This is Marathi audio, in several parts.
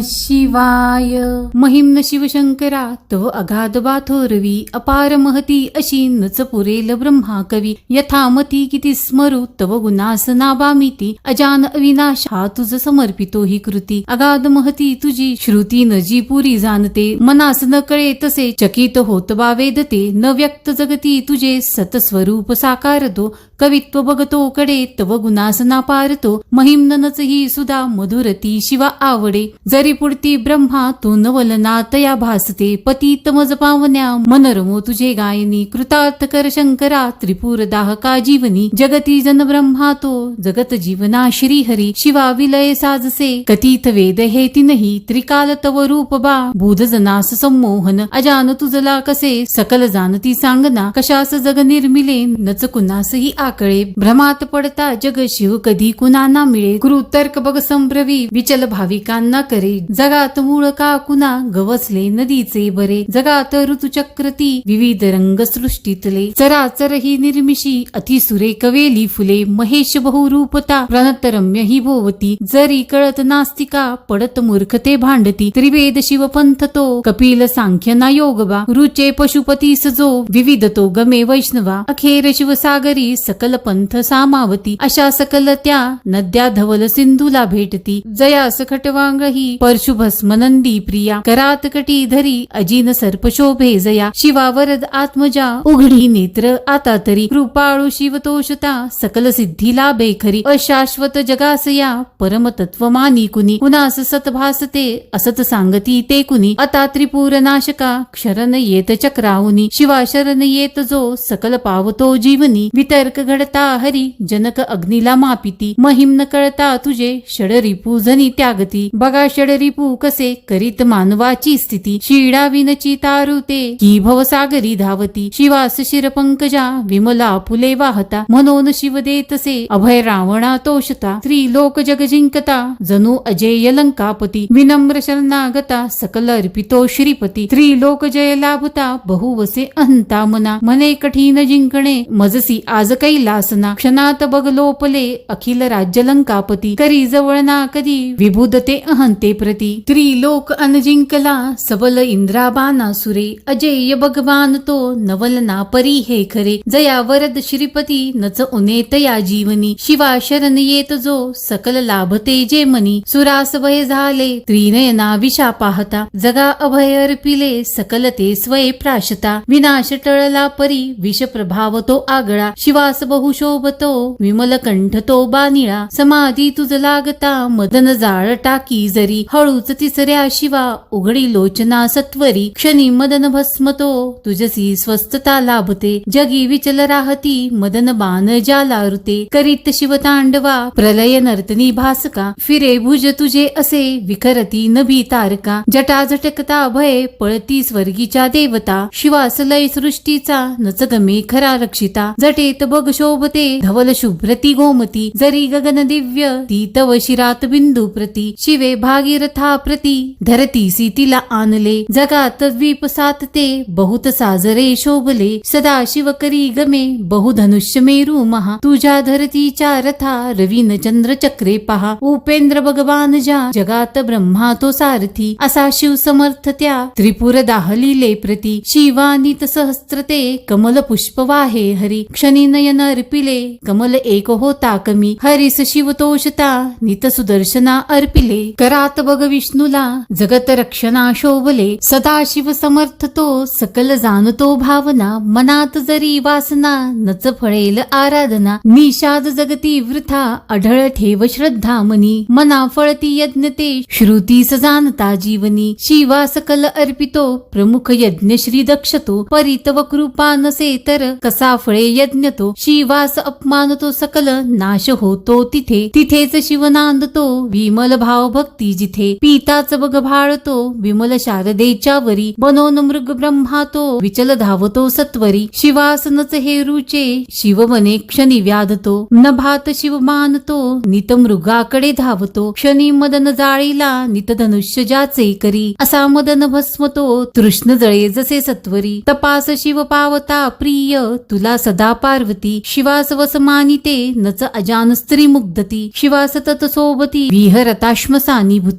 शिवाय। महिम्न शिवशंकरा तो अगाध बाथोरवी अपार महती अशी नच पुरेल ब्रह्मा कवी यथामती किती स्मरू तव गुणास नाबामिती। अजान अविनाश हा तुझ समर्पितो ही कृती। अगाध महती तुझी श्रुती नजी पुरी जाणते। मनास न कळे तसे चकित होत बा वेदते। न व्यक्त जगती तुझे सतस्वरूप साकारतो। कवित्व बघतो कडे तव गुणास नापारतो। पारतो नच ही सुधा मधुरती शिवा आवडे। जरी पुढती ब्रह्मा तो नवलना तया भासते पतित मज पावन्या मनरमो तुझे गायनी कृतार्थ कर शंकरा त्रिपुर दाहका जीवनी. जगती जन ब्रह्मा तो जगत जीवना श्री हरी शिवा विलय साजसे कथित वेद हे तिनही. त्रिकाल तव रूप बा बुध जनास संमोहन. अजान तुझला कसे सकल जानती सांगना. कशास जग निर्मिले नच कुणासही आकळे. भ्रमात पडता जग शिव कधी कुणाना मिळे. कृतर्क बग संभ्रवी विचल भाविकांना करे. जगात मूळ का कुणा गवसले नदीचे बरे? जगात ऋतुचक्रती विविध रंग सृष्टीतले. चराचर ही निर्मिशी अतिसुरे कवेली फुले. महेश बहुरूपता प्रणतरम्य ही भोवती. जरी कळत नास्तिका पडत मूर्खते भांडती. त्रिवेद शिव पंथ तो कपिल सांख्य ना योगबा रुचे पशुपती सजो. विविध तो गमे वैष्णवा. अखेर शिवसागरी सकल पंथ सामावती. अशा सकल त्या नद्या धवल सिंधूला भेटती. जयास खटवांग ही परशुभस्म नंदी प्रिया करात कटी धरी अजिन सर्पशोभे जया शिवा वरद आत्मजा उघडी नेत्र आता तरी कृपाळू शिवतोषता सकल सिद्धी लाभे खरी अशाश्वत जगासया परमतत्व मानी कुनी कुणास सत भासते असत सांगती ते कुनी आता त्रिपुर नाशका क्षरण येत चक्राहुनी शिवा शरण येत जो सकल पावतो जीवनी वितर्क घडता हरी जनक अग्निला मापिती महिम न कळता तुझे षडरिपू जनी त्यागती बघा षडरिपू कसे करीत मानवाची स्थिती. शिडा विनची तारुते की भवसागरी धावती. शिवास शिर पंकजा विमला फुले वाहता. म्हणून शिव देतसे अभय रावणा तोषता. त्रिलोक जग जिंकता जणू अजय लंकापती. विनम्र शरणागता सकल अर्पितो श्रीपती. त्रिलोक जय लाभता बहुवसे अंता मना. मने कठीण जिंकणे मजसी आज कैलासना. क्षणात बगलोपले अखिल राज्य लंकापती. करी जवळ ना कधी विभुदते अहंते प्रती त्रिलोक अनजिंकला सबल इंद्राबाना सुरे। अजेय भगवान तो नवल नापरी हे खरे। जया वरद श्रीपती नच उनेत या जीवनी। शिवा शरण येत जो सकल लाभते जे मनी। सुरास भय झाले त्रिनयना विषा पाहता। जगा अभय अर्पिले सकल ते स्वय प्राशता। विनाश टळला परी विष प्रभाव तो आगळा। शिवास बहुशोभतो विमल कंठ तो बानिळा। समाधी तुझ लागता मदन जाळ टाकी जरी। हळूच तिसऱ्या शिवा उघडी लोचना सत्वरी. क्षणी मदन भस्मतो तुझसी स्वस्थता लाभते. जगी विचल राहती मदन बाण जाला ऋते. करीत शिवतांडवा प्रलय नर्तनी भासका. फिरे भुज तुझे असे विखरती नभी तारका. जटा झटकता भय पळती स्वर्गीच्या देवता. शिवास लय सृष्टीचा नच गमे खरा रक्षिता. जटेत बघ शोभते धवल शुभ्रती गोमती. जरी गगन दिव्य ती तव शिरात बिंदू प्रती. शिवे भागीर भागीरथा प्रती धरतीसी तिला आणले. जगात द्वीप सातते बहुत साजरे शोभले. सदा शिव करी गमे बहुधनुष्य मेरू महा. तुझ्या धरतीच्या रथा रवीन चंद्र चक्रे पहा. उपेंद्र भगवान ज्या जगात ब्रह्मा तो सारथी. असा शिव समर्थ त्या त्रिपुर दाहलीले प्रती. शिवानित सहस्त्रते कमल पुष्प वाहे हरी. क्षणी नयन अर्पिले कमल एक होता कमी. हरिस शिवतोषता नित सुदर्शना अर्पिले. करात बघ विष्णूला जगत रक्षणा शोभले सदा शिव समर्थ तो सकल जाणतो भावना मनात जरी वासना नच फळेल आराधना निषाद जगती वृथा अढळ ठेव श्रद्धा मनी मना फळती यज्ञ ते श्रुतीस सजानता जीवनी शिवा सकल अर्पितो प्रमुख यज्ञ श्री दक्षतो परितव कृपा नसे तर कसा फळे यज्ञ तो शिवास अपमान तो सकल नाश होतो तिथे तिथेच शिव नांदतो विमल भाव भक्ती जिथे पिताच बघ भाळतो विमल शारदेच्या वरी. बनोन मृग ब्रह्मा तो विचल धावतो सत्वरी. शिवासनच हे रुचे शिव वने क्षणी व्याधतो. नभात शिव मानतो नित मृगाकडे धावतो. क्षणी मदन जाळीला नित धनुष्य जाचे करी. असा मदन भस्मतो तृष्ण जळे जसे सत्वरी. तपास शिव पावता प्रिय तुला सदा पार्वती. शिवास वस मानिते नच अजान स्त्री मुग्धती. शिवास तत सोबती विहरता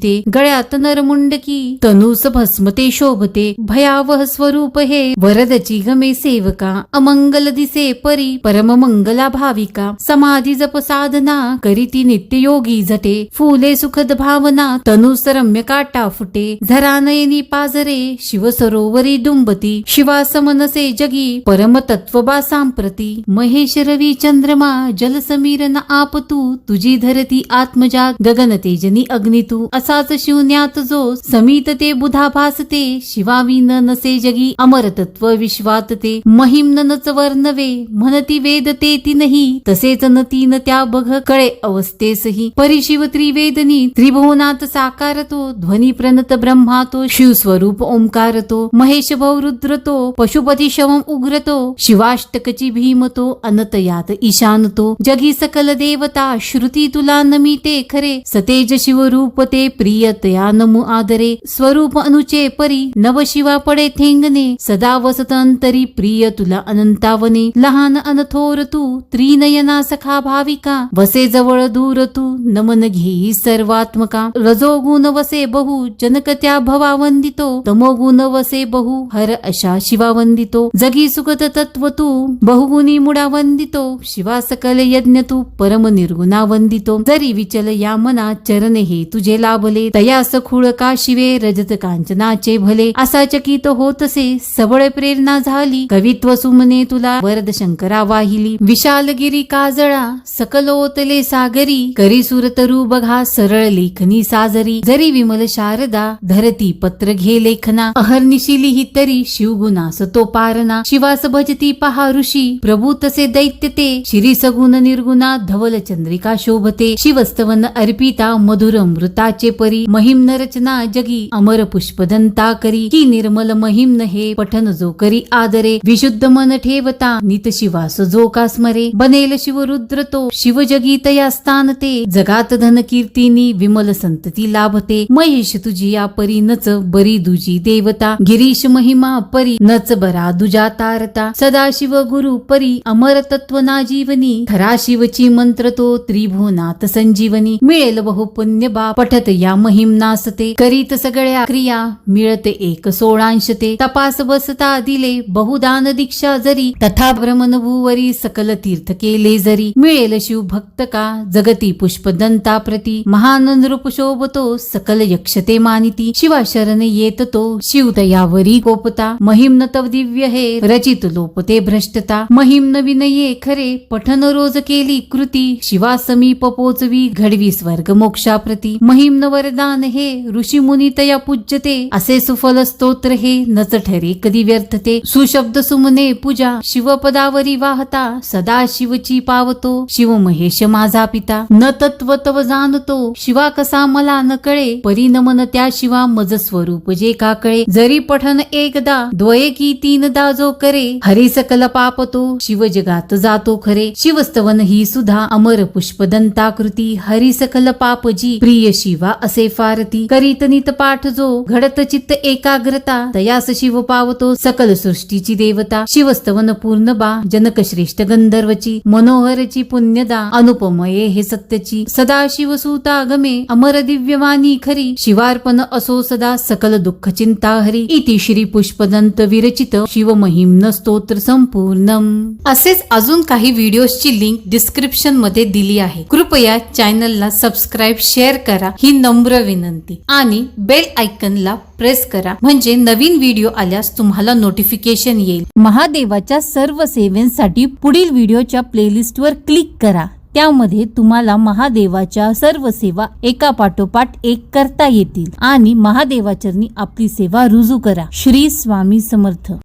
श्मसानी गळ्यात नरमुंडकी तनूस भस्मते शोभते. भयावह स्वरूप हे. वरदची गमे सेवका. अमंगल दिसे परी. परम मंगला भाविका. समाधी जप साधना. करीती नित्य योगी झटे फुले सुखद भावना. तनुस रम्य काटा फुटे. झरानयनी पाजरे शिव सरोवरी डुंबती. शिवास मनसे जगी. परम तत्व बा सांप्रती. महेश रवी चंद्रमा. जल समीर न आप तू तुझी धरती आत्मजा गगन तेजनी अग्नि तू असाच शून्यात जो समित ते बुधा भासते शिवाविन नसे जगी अमर तत्व विश्वात ते. महिम नच नवे म्हणती वेद ते ती नाही तसेच न तीन त्या बघ कळे अवस्थेसही परिशिव त्रिवेदनी त्रिभुवनात साकारतो ध्वनी प्रणत ब्रह्मा तो शिवस्वरूप ओंकार तो. महेश भव तो पशुपती शवम उग्रतो शिवाष्टकची भीम तो अनत ईशान तो. जगी सकल देवता श्रुती तुला नमिते खरे. सतेज शिवरूप ते प्रियतया नमु आदरे स्वरूप अनुचे परी नव शिवा पडे थेंगणे सदा वसत अंतरी प्रिय तुला अनंतावने लहान अनथोर तू त्रिनयना सखा भाविका वसे जवळ दूर तू नमन घेई सर्वात्मका रजोगुण वसे बहु जनक त्या भवा वंदितो तमोगुण वसे बहु हर अशा शिवा वंदितो जगी सुगत तत्व तू बहुगुणी मुडा वंदितो शिवा सकल यज्ञ तू परम निर्गुणा वंदितो जरी विचल या मना चरण हे तुझे लाभले तयास खुळ का शिवे? रजत कांचनाचे भले. असा चकित होतसे सबळ प्रेरणा झाली. कवित्व सुमने तुला वरद शंकरा वाहिली. विशालगिरी काजळा सकलोतले सागरी. करी सुरतरू बघा सरळ लेखनी साजरी. जरी विमल शारदा धरती पत्र घे लेखना. अहर्निशिली ही तरी शिवगुणास तो पारणा. शिवास भजती पहा ऋषी प्रभू तसे दैत्य ते. श्री सगुण निर्गुणा धवल चंद्रिका शोभते. शिवस्तवन अर्पिता मधुर मृताचे परी महिम्न रचना जगी अमर पुष्पदंता करी. की निर्मल महिम्न हे पठन जो करी आदरे. विशुद्ध मन ठेवता नित शिवास जो का स्मरे. बनेल शिवरुद्र तो शिव जगी तया स्थान ते जगात धन कीर्तीनी विमल संतती लाभते. महेश तुझी या परी नच बरी दुजी देवता. गिरीश महिमा परी नच बरा दुजा तारता. सदा शिव गुरु परी अमर तत्व ना जीवनी. खरा शिवची मंत्र तो त्रिभुवनात संजीवनी. मिळेल बहु पुण्य बा पठत या महिम नासते करीत सगळ्या क्रिया मिळते एक सोळांश ते. तपास बसता दिले बहुदान दीक्षा जरी. तथा भ्रमण भूवरी सकल तीर्थ केले जरी. मिळेल शिव भक्त का? जगती पुष्प दंता प्रती. महान नृप शोभतो सकल यक्षते मानिती. शिवा शरण येत तो शिव दयावरी कोपता. महिम न तव दिव्य हे रचित लोपते भ्रष्टता. महिम न विनये खरे पठन रोज केली कृती. शिवा समीप पोचवी घडवी स्वर्ग मोक्षाप्रती महिम न वरदान हे ऋषी मुनी तया पूज्यते. असे सुफल स्तोत्र हे नच ठरे कधी व्यर्थते. सुशब्द सुमने पूजा शिवपदावरी वाहता सदा शिवची पावतो. शिव महेश माझा पिता न तत्व तव जाणतो. शिवा कसा मला न कळे परिनमन त्या शिवा मज स्वरूप जे का कळे. जरी पठन एकदा द्वये की तीनदा जो करे हरी सकल पापतो शिव जगात जातो खरे. शिवस्तवन ही सुधा अमर पुष्पदंताकृती हरी सकल पापजी. प्रिय शिवा असे फारती करीत नित पाठ जो घडत चित्त एकाग्रता तयास शिव पावतो सकल सृष्टीची देवता शिवस्तवन पूर्ण बा जनक श्रेष्ठ गंधर्वची मनोहरची पुण्यदा अनुपमये हे सत्यची सदा शिवसूता गमे अमर दिव्यवाणी खरी शिवार्पण असो सदा सकल दुःख चिंता हरी इति श्री पुष्पदंत विरचित शिव महिम्न स्तोत्र संपूर्णम. असेच अजून काही व्हिडिओजची लिंक डिस्क्रिप्शनमध्ये दिली आहे. कृपया चॅनलला सबस्क्राईब शेअर करा. ही नम्र विनंती. आणि बेल आयकनला प्रेस करा. म्हणजे नवीन व्हिडिओ आल्यास तुम्हाला नोटिफिकेशन येईल. महादेवाच्या सर्व सेवेंसाठी पुढील व्हिडिओच्या प्लेलिस्टवर क्लिक करा. त्यामध्ये तुम्हाला महादेवाच्या सर्व सेवा एका पाठोपाठ एक करता येतील. आणि महादेवाचरणी आपली सेवा रुजू करा. श्री स्वामी समर्थ.